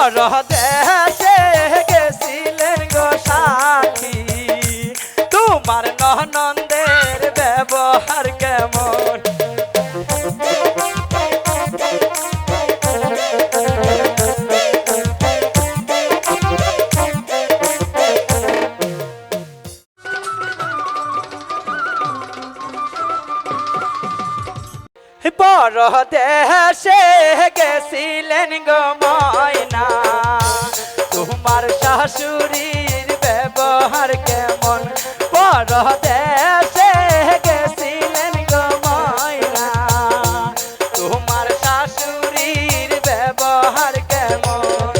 পর দেশে গেছিলেন গো সাথী। তোমার ননন্দের ব্যবহার কেমন? বড় দেশে গেছিলেন গো ময়না। শাশুড়ির ব্যবহার কেমন? বড় দেশে গেছিলেন গো ময়না। তোমার শাশুড়ির ব্যবহার কেমন?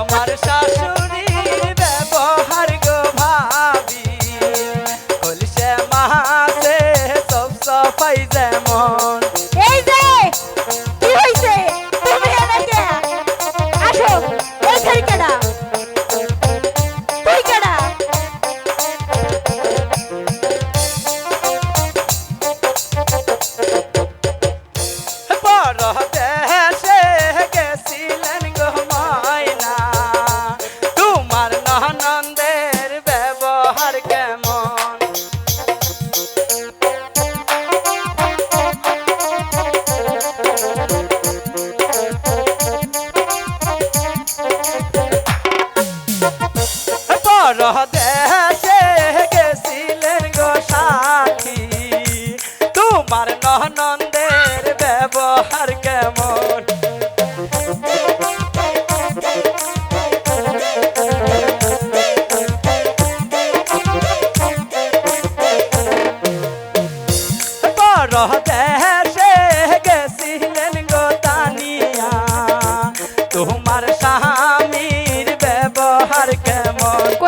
আমার শাশুড়ির বড় দেশে গেছিলেন গো সাথী তোমার ননন্দের ব্যবহার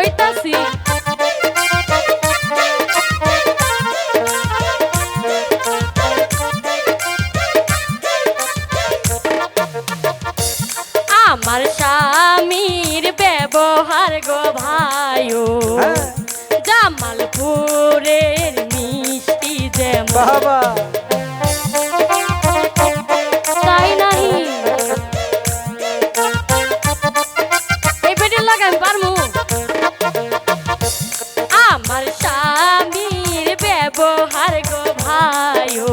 কইতাছি আমার স্বামীর ব্যবহার গো ভাইও হ্যাঁ। জামালপুরের মিষ্টি যেমন। বাবা। তাই আমার স্বামীর ব্যবহার গো ভাইও।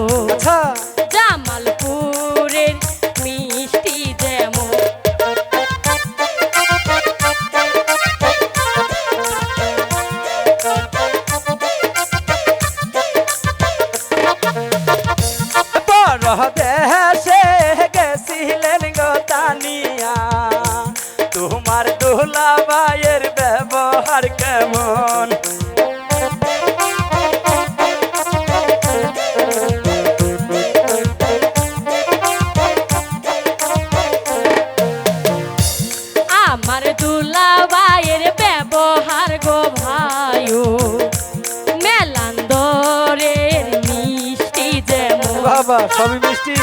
ব্যবহার কেমন? আমার দুলাবাইয়ের ব্যবহার গো ভাইও মেলান্দরের মিষ্টি যেমন। বাবা সবই মিষ্টি।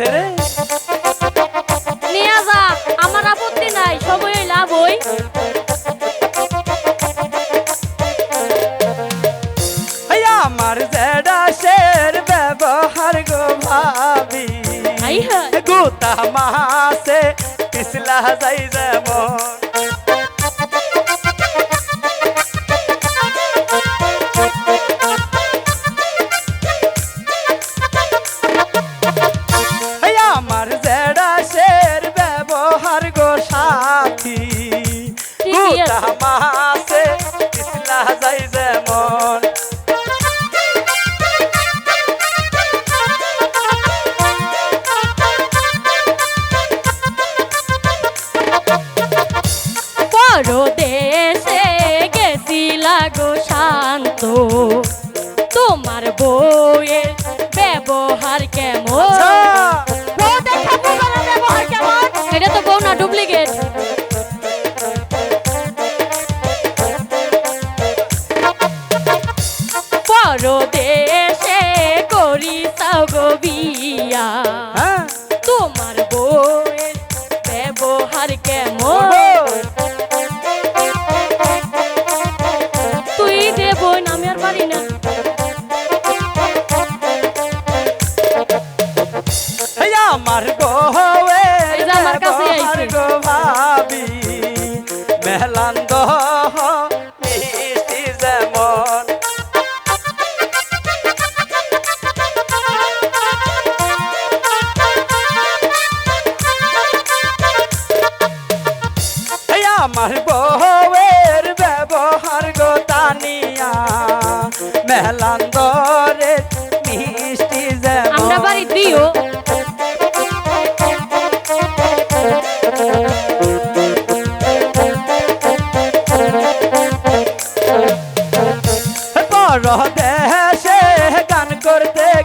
খাইছে রে। নিয়ে যা আমার আপত্তি নাই সময় লাভ হই। আমার জেডাসের ব্যবহার গো ভাবি। গোতা মাসে পিছলা যাই যেমন। তোমার ব্যবহার কেমন? আচ্ছা। ব্যবহার কেমন? এটা তো বউ না ডুপ্লিকেট পরদেশে করি গো বিয়া। হ্যাঁ। তোমার বউয়ের ব্যবহার কেমন?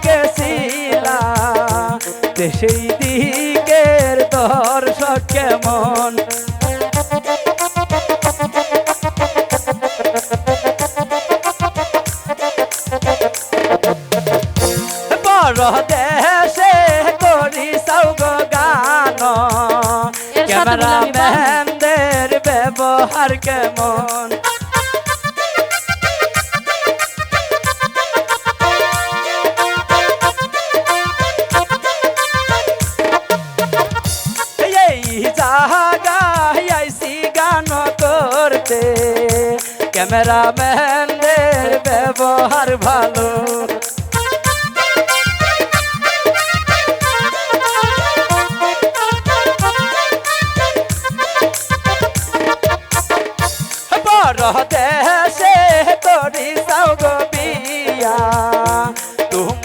গেছিলাম। সেই দিকের দর্শক কেমন বড় দেশে করি সৌগ গান। পারব। ক্যামেরাম্যানদের ব্যবহার কেমন? করতে। ক্যামেরাম্যানদের ব্যবহার ভালো।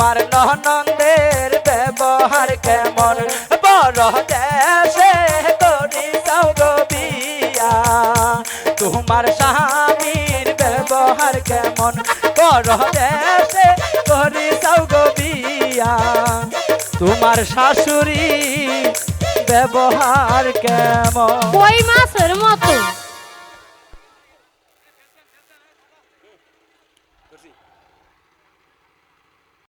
তোমার ননন্দের ব্যবহার কেমন? বড় দেশে করি বিয়া তোমার স্বামীর ব্যবহার কেমন? বড় দেশে করি সৌগ বিয়া তোমার শাশুড়ি ব্যবহার কেমন? কই মাছের মতো